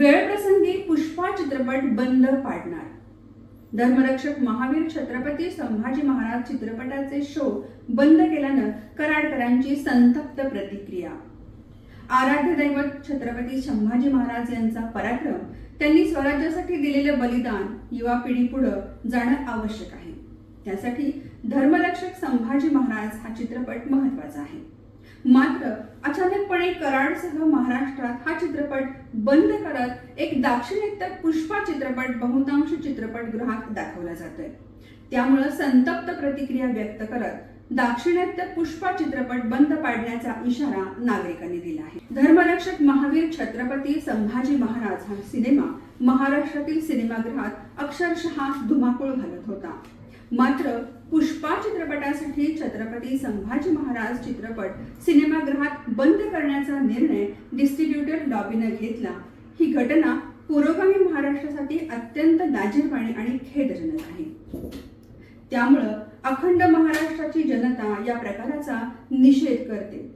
वेळप्रसंगी पुष्पा चित्रपट बंद पाडणार. धर्मरक्षक महावीर छत्रपती संभाजी महाराज चित्रपटाचे शो बंद केल्यानं कराडकरांची संतप्त प्रतिक्रिया. आराध्य दैवत छत्रपती संभाजी महाराज यांचा पराक्रम त्यांनी स्वराज्यासाठी दिलेलं बलिदान युवा पिढी पुढं जाणं आवश्यक आहे. त्यासाठी धर्मरक्षक संभाजी महाराज हा चित्रपट महत्त्वाचा आहे. मात्र अचानकपणे कराडसह महाराष्ट्रात हा चित्रपट बंद करत एक दाक्षिणात्य पुष्पा चित्रपट बहुतांश चित्रपटगृहात दाखवला जातोय. त्यामुळं संतप्त प्रतिक्रिया व्यक्त करत दाक्षिणात्य पुष्पा चित्रपट बंद पाडण्याचा इशारा नागरिकांनी दिला आहे. धर्मरक्षक महावीर छत्रपती संभाजी महाराज हा सिनेमा महाराष्ट्रातील सिनेमागृहात अक्षरशः धुमाकूळ घालत होता. मात्र पुष्पा चित्रपटासाठी छत्रपती संभाजी महाराज चित्रपट सिनेमागृहात बंद करण्याचा निर्णय डिस्ट्रीब्युटर लॉबीनं घेतला. ही घटना पुरोगामी महाराष्ट्रासाठी अत्यंत लाजीरवाणी आणि खेदजनक आहे. त्यामुळं अखंड महाराष्ट्राची जनता या प्रकाराचा निषेध करते.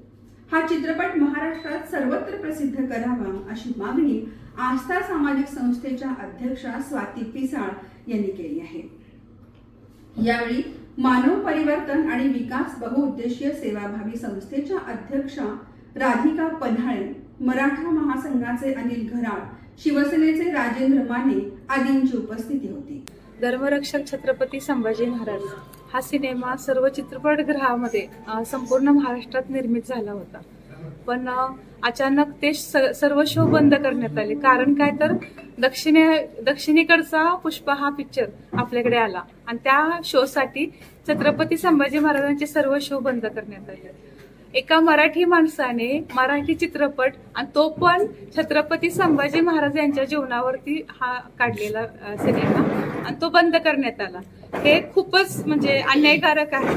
हा चित्रपट महाराष्ट्रात सर्वत्र प्रसिद्ध करावा अशी मागणी आस्था सामाजिक संस्थेच्या अध्यक्षा स्वाती पिसाळ यांनी केली आहे. यावेळी मानव परिवर्तन आणि विकास बहुउद्देशीय सेवाभावी संस्थेच्या अध्यक्षा राधिका पन्हाळे मराठा महासंघाचे अनिल घराळ शिवसेनेचे राजेंद्र माने आदींची उपस्थिती होती. धर्मरक्षक छत्रपती संभाजी महाराज हा सिनेमा सर्व चित्रपटगृहामध्ये संपूर्ण महाराष्ट्रात निर्मित झाला होता. पण अचानक ते सर्व शो बंद करण्यात आले. कारण काय तर दक्षिणे दक्षिणेकडचा पुष्प हा पिक्चर आपल्याकडे आला. आणि त्या शोसाठी छत्रपती संभाजी महाराजांचे सर्व शो बंद करण्यात आले. एका मराठी माणसाने मराठी चित्रपट आणि तो पण छत्रपती संभाजी महाराज यांच्या जीवनावरती हा काढलेला सिनेमा आणि तो बंद करण्यात आला. हे खूपच म्हणजे अन्यायकारक आहे.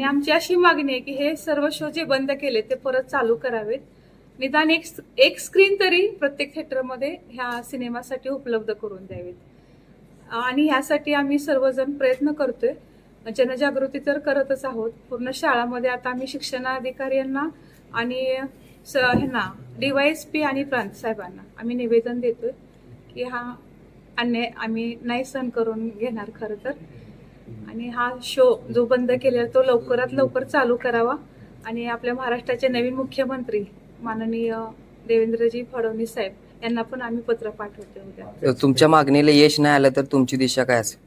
आणि आमची अशी मागणी आहे की हे सर्व शो जे बंद केले ते परत चालू करावेत. निदान एक एक स्क्रीन तरी प्रत्येक थिएटरमध्ये ह्या सिनेमासाठी उपलब्ध करून द्यावेत. आणि ह्यासाठी आम्ही सर्वजण प्रयत्न करतोय. जनजागृती तर करतच आहोत. पूर्ण शाळामध्ये आता आम्ही शिक्षणाधिकाऱ्यांना आणि स ह्यांना डीवायएसपी आणि प्रांत साहेबांना आम्ही निवेदन देतोय की हा अन्याय आम्ही नाही सहन करून घेणार खरं तर. आणि हा शो जो बंद केलेला तो लवकरात लवकर चालू करावा. आणि आपल्या महाराष्ट्राचे नवीन मुख्यमंत्री माननीय देवेंद्रजी फडणवीस साहेब यांना पण आम्ही पत्र पाठवतो उद्या. तुमच्या मागणीला यश नाही आलं तर तुमची दिशा काय असेल?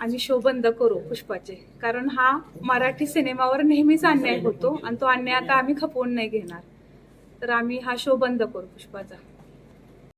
आम्ही शो बंद करू पुष्पाचे. कारण हा मराठी सिनेमावर नेहमीच अन्याय होतो आणि तो अन्याय आता आम्ही खपवून नाही घेणार. तर आम्ही हा शो बंद करू पुष्पाचा.